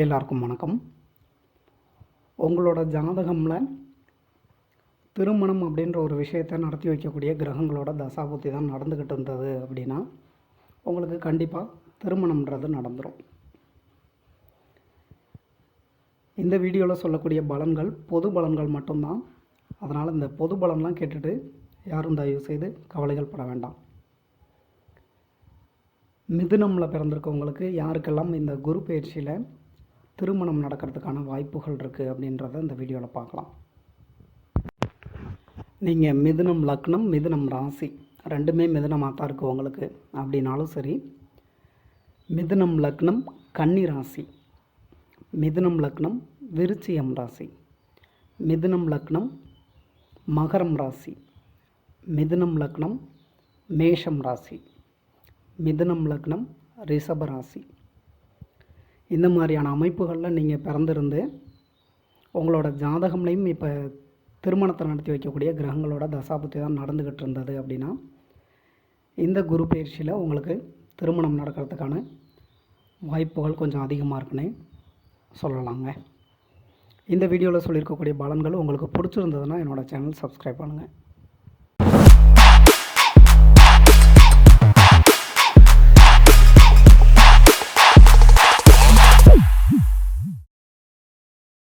எல்லாருக்கும் வணக்கம். உங்களோட ஜாதகமில் திருமணம் அப்படின்ற ஒரு விஷயத்தை நடத்தி வைக்கக்கூடிய கிரகங்களோட தசாபுத்தி தான் நடந்துக்கிட்டு இருந்தது அப்படின்னா உங்களுக்கு கண்டிப்பாக திருமணம்ன்றது நடந்துடும் இந்த வீடியோவில் சொல்லக்கூடிய பலன்கள் பொது பலன்கள் மட்டும்தான். அதனால் இந்த பொது பலன்லாம் கேட்டுட்டு யாரும் தயவு செய்து கவலைகள் பட வேண்டாம். மிதுனமில் பிறந்திருக்கவங்களுக்கு யாருக்கெல்லாம் இந்த குரு பயிற்சியில் திருமணம் நடக்கிறதுக்கான வாய்ப்புகள் இருக்குது அப்படின்றத இந்த வீடியோவில் பார்க்கலாம். நீங்கள் மிதுனம் லக்னம் மிதுனம் ராசி ரெண்டுமே மிதுனமாக தான் இருக்குது உங்களுக்கு. அப்படின்னாலும் சரி மிதுனம் லக்னம் கன்னி ராசி மிதுனம் லக்னம் விருச்சியம் ராசி மிதுனம் லக்னம் மகரம் ராசி மிதுனம் லக்னம் மேஷம் ராசி மிதுனம் லக்னம் ரிஷப ராசி. இந்த மாதிரியான அமைப்புகளில் நீங்கள் பிறந்திருந்து உங்களோட ஜாதகம்லையும் இப்போ திருமணத்தை நடத்தி வைக்கக்கூடிய கிரகங்களோட தசாபத்தி தான் நடந்துக்கிட்டு இருந்தது அப்படின்னா இந்த குரு பயிற்சியில் உங்களுக்கு திருமணம் நடக்கிறதுக்கான வாய்ப்புகள் கொஞ்சம் அதிகமாக இருக்குன்னே சொல்லலாங்க. இந்த வீடியோவில் சொல்லியிருக்கக்கூடிய பலன்கள் உங்களுக்கு பிடிச்சிருந்ததுன்னா என்னோடய சேனல் சப்ஸ்கிரைப் பண்ணுங்கள்